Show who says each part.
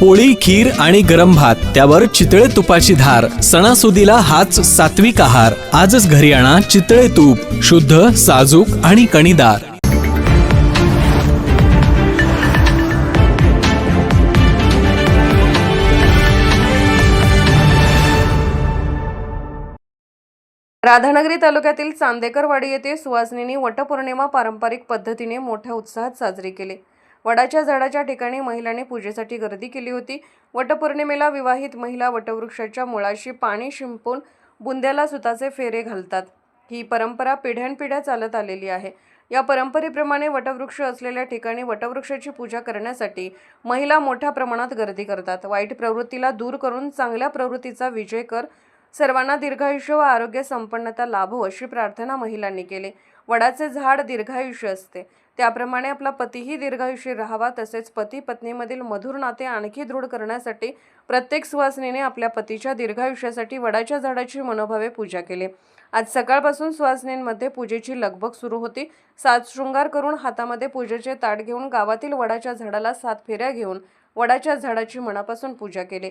Speaker 1: पोळी खीर आणि गरम भात त्यावर चितळे तुपाची धार सणासुदीला हाच सात्विक आहार. आजच घरी आणा चितळे तूप शुद्ध साजूक आणि कणीदार.
Speaker 2: राधानगरी तालुक्यातील चांदेकरवाडी येथे सुवासिनींनी वटपौर्णिमा पारंपरिक पद्धतीने मोठ्या उत्साहात साजरी केली. वडाच्या झाडाच्या ठिकाणी महिलांनी पूजेसाठी गर्दी केली होती. वटपौर्णिमेला विवाहित महिला वटवृक्षाच्या मुळाशी पाणी शिंपून बुंद्याला सुताचे फेरे घालतात. ही परंपरा पिढ्यानपिढ्या चालत आलेली आहे. या परंपरेप्रमाणे वटवृक्ष असलेल्या ठिकाणी वटवृक्षाची पूजा करण्यासाठी महिला मोठ्या प्रमाणात गर्दी करतात. वाईट प्रवृत्तीला दूर करून चांगल्या प्रवृत्तीचा विजय कर सर्वांना दीर्घायुष्य व आरोग्य संपन्नता लाभो अशी प्रार्थना महिलांनी केली. वडाचे झाड दीर्घायुष्य असते. त्याप्रमाणे आपला पतीही दीर्घायुष्य राहावा तसेच पती पत्नीमधील मधुर नाते आणखी दृढ करण्यासाठी प्रत्येक सुवासिनीने आपल्या पतीच्या दीर्घायुष्यासाठी वडाच्या झाडाची मनोभावे पूजा केली. आज सकाळपासून सुवासिनींमध्ये पूजेची लगबग सुरू होती. सात शृंगार करून हातामध्ये पूजेचे ताट घेऊन गावातील वडाच्या झाडाला सात फेऱ्या घेऊन वडाच्या झाडाची मनापासून पूजा केली.